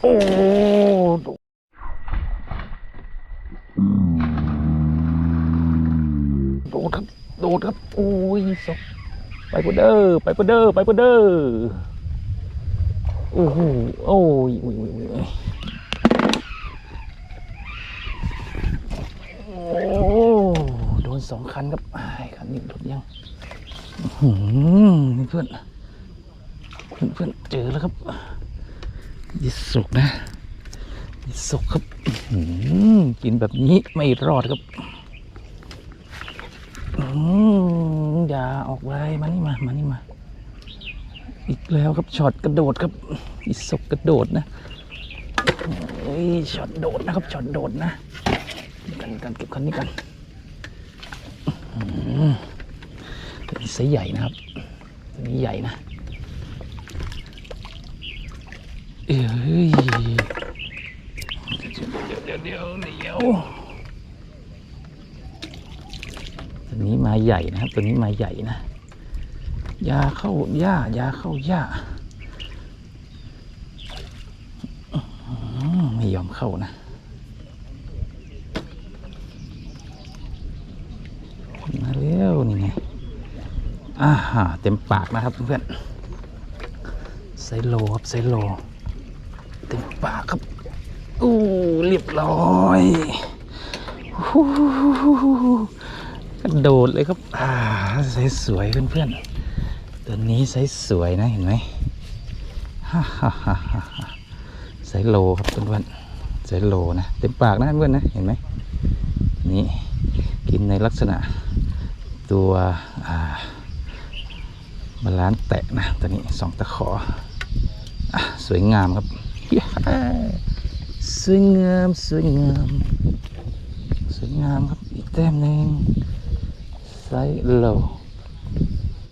โอ้โดดครับ โดดครับ โอ้ยสกไปกูเด้อไปกูเด้อไปกูเด้อโอ้โหโอ้ยโอ้ยโอ้ยโอ้ยโดนสองคันครับไอ้คันนี้หลุดยังหือนี่เพื่อนเพื่อนเพื่อนเจอแล้วครับ ยิสุกนะยิสุกครับอื้อหือกินแบบนี้ไม่รอดครับอืมอย่าออกไปมานี่มามานี่มา อีกแล้วครับช็อตกระโดดครับยิสุกกระโดดนะโอ้ยช็อตโดดนะครับช็อตโดดนะกันกันเก็บคันนี้กันอื้อหือตัวนี้ไซส์ใหญ่นะครับตัวนี้ใหญ่นะ เอ้ยเดี๋ยวเดี๋ยวเดี๋ยวเดี๋ยวตัวนี้มาใหญ่นะครับ ตัวนี้มาใหญ่นะยาเข้าหญ้ายาเข้าหญ้าไม่ยอมเข้านะมาเร็วนี่ไงอ่าฮะเต็มปากนะครับเพื่อนไซโลครับไซโล ปากครับอู้เรียบร้อยฮู้กระโดดเลยครับ อ่าใสสวยเพื่อนๆตัวนี้ใสสวยนะเห็นไหมฮ่าฮ่าฮ่าฮ่าใสโลครับเพื่อนๆใสโลนะเต็มปากนะเพื่อนนะเห็นไหมนี่กินในลักษณะตัวอ่าบาลานซ์แตะนะตัวนี้สองตะขออะสวยงามครับ ย้สวยงามสวยงามสวยงามครับอีกแต้มหนึ่งไซส์โล